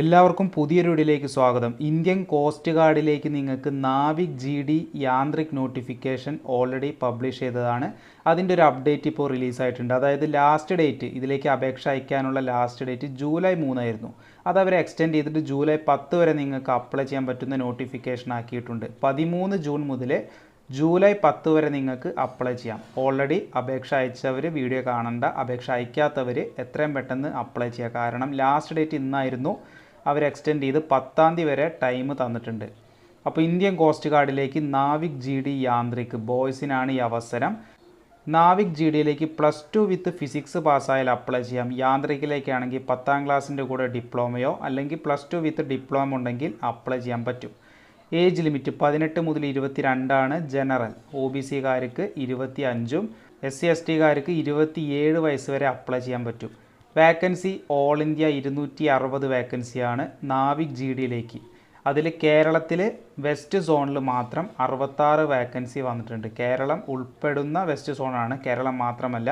എല്ലാവർക്കും പുതിയൊരു വീഡിയോയിലേക്ക് സ്വാഗതം. ഇന്ത്യൻ കോസ്റ്റ് ഗാർഡിലേക്ക് നിങ്ങൾക്ക് Navik G D Yantrik notification already publish ചെയ്തതാണ്. അതിന്റെ ഒരു അപ്ഡേറ്റ് ഇപ്പോൾ റിലീസായിട്ടുണ്ട് അതായത് ലാസ്റ്റ് ഡേറ്റ് ഇതിലേക്ക് അപേക്ഷ അയക്കാനുള്ള ലാസ്റ്റ് ഡേറ്റ് ജൂലൈ മൂന്നായിരുന്നു. അത് അവർ എക്സ്റ്റെൻഡ് ചെയ്തിട്ട് ജൂലൈ പത്ത് വരെ നിങ്ങൾക്ക് അപ്ലൈ ചെയ്യാൻ പറ്റുന്ന നോട്ടിഫിക്കേഷൻ ആക്കിയിട്ടുണ്ട്. പതിമൂന്ന് ജൂൺ മുതൽ ജൂലൈ പത്ത് വരെ നിങ്ങൾക്ക് അപ്ലൈ ചെയ്യാം. ഓൾറെഡി അപേക്ഷ അയച്ചവർ വീഡിയോ കാണണ്ട. അപേക്ഷ അയക്കാത്തവർ എത്രയും പെട്ടെന്ന് അപ്ലൈ ചെയ്യുക. കാരണം ലാസ്റ്റ് ഡേറ്റ് ഇന്നായിരുന്നു. അവർ എക്സ്റ്റെൻഡ് ചെയ്ത് പത്താം തീയതി വരെ ടൈം തന്നിട്ടുണ്ട്. അപ്പോൾ ഇന്ത്യൻ കോസ്റ്റ് ഗാർഡിലേക്ക് നാവിക് ജി ഡി യാന്ത്രിക് ബോയ്സിനാണ് ഈ അവസരം. നാവിക് ജി ഡിയിലേക്ക് പ്ലസ് ടു വിത്ത് ഫിസിക്സ് പാസ്സായാൽ അപ്ലൈ ചെയ്യാം. യാന്ത്രികിലേക്കാണെങ്കിൽ പത്താം ക്ലാസ്സിന്റെ കൂടെ ഡിപ്ലോമയോ അല്ലെങ്കിൽ പ്ലസ് ടു വിത്ത് ഡിപ്ലോമ ഉണ്ടെങ്കിൽ അപ്ലൈ ചെയ്യാൻ പറ്റും. ഏജ് ലിമിറ്റ് പതിനെട്ട് മുതൽ ഇരുപത്തി രണ്ടാണ് ജനറൽ ഒ ബി സിക്കാർക്ക് ഇരുപത്തി അഞ്ചും എസ് സി എസ് ടിക്കാർക്ക് ഇരുപത്തിയേഴ് വയസ്സ് വരെ അപ്ലൈ ചെയ്യാൻ പറ്റും. വാക്കൻസി ഓൾ ഇന്ത്യ ഇരുന്നൂറ്റി അറുപത് വേക്കൻസിയാണ് നാവിക് ജി ഡിയിലേക്ക് അതിൽ കേരളത്തിൽ വെസ്റ്റ് സോണിൽ മാത്രം അറുപത്താറ് വേക്കൻസി വന്നിട്ടുണ്ട്. കേരളം ഉൾപ്പെടുന്ന വെസ്റ്റ് സോണാണ് കേരളം മാത്രമല്ല.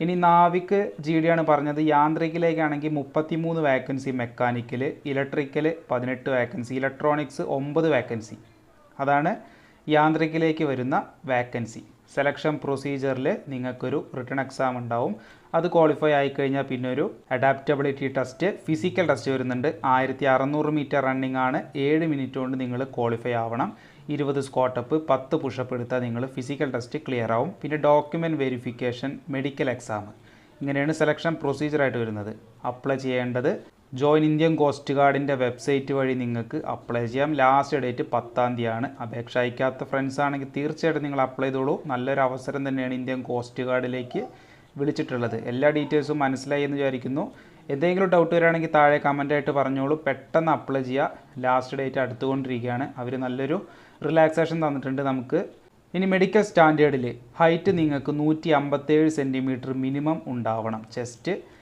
ഇനി നാവിക് ജി ഡിയാണ് പറഞ്ഞത്. യാന്ത്രികിലേക്കാണെങ്കിൽ മുപ്പത്തിമൂന്ന് വേക്കൻസി മെക്കാനിക്കൽ ഇലക്ട്രിക്കൽ പതിനെട്ട് വേക്കൻസി ഇലക്ട്രോണിക്സ് ഒമ്പത് വേക്കൻസി അതാണ് യാന്ത്രികിലേക്ക് വരുന്ന വാക്കൻസി സെലക്ഷൻ പ്രൊസീജിയറിൽ നിങ്ങൾക്കൊരു റിട്ടേൺ എക്സാം ഉണ്ടാവും. അത് ക്വാളിഫൈ ആയിക്കഴിഞ്ഞാൽ പിന്നെ ഒരു അഡാപ്റ്റബിലിറ്റി ടെസ്റ്റ് ഫിസിക്കൽ ടെസ്റ്റ് വരുന്നുണ്ട്. ആയിരത്തി അറുന്നൂറ് മീറ്റർ റണ്ണിംഗ് ആണ്. ഏഴ് മിനിറ്റ് കൊണ്ട് നിങ്ങൾ ക്വാളിഫൈ ആവണം. ഇരുപത് സ്കോട്ടപ്പ് പത്ത് പുഷപ്പ് എടുത്താൽ നിങ്ങൾ ഫിസിക്കൽ ടെസ്റ്റ് ക്ലിയർ ആവും. പിന്നെ ഡോക്യുമെന്റ് വെരിഫിക്കേഷൻ മെഡിക്കൽ എക്സാം ഇങ്ങനെയാണ് സെലക്ഷൻ പ്രൊസീജിയറായിട്ട് വരുന്നത്. അപ്ലൈ ചെയ്യേണ്ടത് ജോയിൻ ഇന്ത്യൻ കോസ്റ്റ് ഗാർഡിന്റെ വെബ്സൈറ്റ് വഴി നിങ്ങൾക്ക് അപ്ലൈ ചെയ്യാം. ലാസ്റ്റ് ഡേറ്റ് പത്താം തീയതിയാണ്. അപേക്ഷ അയക്കാത്ത ഫ്രണ്ട്സ് ആണെങ്കിൽ തീർച്ചയായിട്ടും നിങ്ങൾ അപ്ലൈ ചെയ്തോളൂ. നല്ലൊരു അവസരം തന്നെയാണ് ഇന്ത്യൻ കോസ്റ്റ് ഗാർഡിലേക്ക് വിളിച്ചിട്ടുള്ളത്. എല്ലാ ഡീറ്റെയിൽസും മനസ്സിലായി എന്ന് വിചാരിക്കുന്നു. എന്തെങ്കിലും ഡൗട്ട് വരികയാണെങ്കിൽ താഴെ കമന്റായിട്ട് പറഞ്ഞോളൂ. പെട്ടെന്ന് അപ്ലൈ ചെയ്യുക ലാസ്റ്റ് ഡേറ്റ് അടുത്തുകൊണ്ടിരിക്കുകയാണ്. അവർ നല്ലൊരു റിലാക്സേഷൻ തന്നിട്ടുണ്ട് നമുക്ക്. ഇനി മെഡിക്കൽ സ്റ്റാൻഡേർഡിൽ ഹൈറ്റ് നിങ്ങൾക്ക് നൂറ്റി അമ്പത്തേഴ് സെന്റിമീറ്റർ മിനിമം ഉണ്ടാവണം. ചെസ്റ്റ്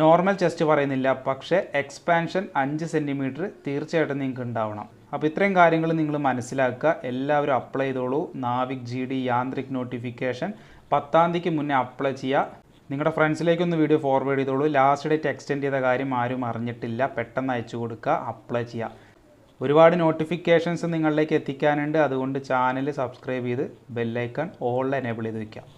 നോർമൽ ചെസ്റ്റ് പറയുന്നില്ല പക്ഷേ എക്സ്പാൻഷൻ അഞ്ച് സെന്റിമീറ്റർ തീർച്ചയായിട്ടും നിങ്ങൾക്ക് ഉണ്ടാവണം. അപ്പോൾ ഇത്രയും കാര്യങ്ങൾ നിങ്ങൾ മനസ്സിലാക്കുക. എല്ലാവരും അപ്ലൈ ചെയ്തോളൂ. Navik G D Yantrik notification പത്താം തീയതിക്ക് മുന്നേ അപ്ലൈ ചെയ്യുക. നിങ്ങളുടെ ഫ്രണ്ട്സിലേക്കൊന്ന് വീഡിയോ ഫോർവേഡ് ചെയ്തോളൂ. ലാസ്റ്റ് ഡേറ്റ് എക്സ്റ്റെൻഡ് ചെയ്ത കാര്യം ആരും അറിഞ്ഞിട്ടില്ല. പെട്ടെന്ന് അയച്ചു കൊടുക്കുക അപ്ലൈ ചെയ്യുക. ഒരുപാട് നോട്ടിഫിക്കേഷൻസ് നിങ്ങളിലേക്ക് എത്തിക്കാനുണ്ട്. അതുകൊണ്ട് ചാനൽ സബ്സ്ക്രൈബ് ചെയ്ത് ബെല്ലൈക്കൺ ഓൾ എനേബിൾ ചെയ്ത് വയ്ക്കാം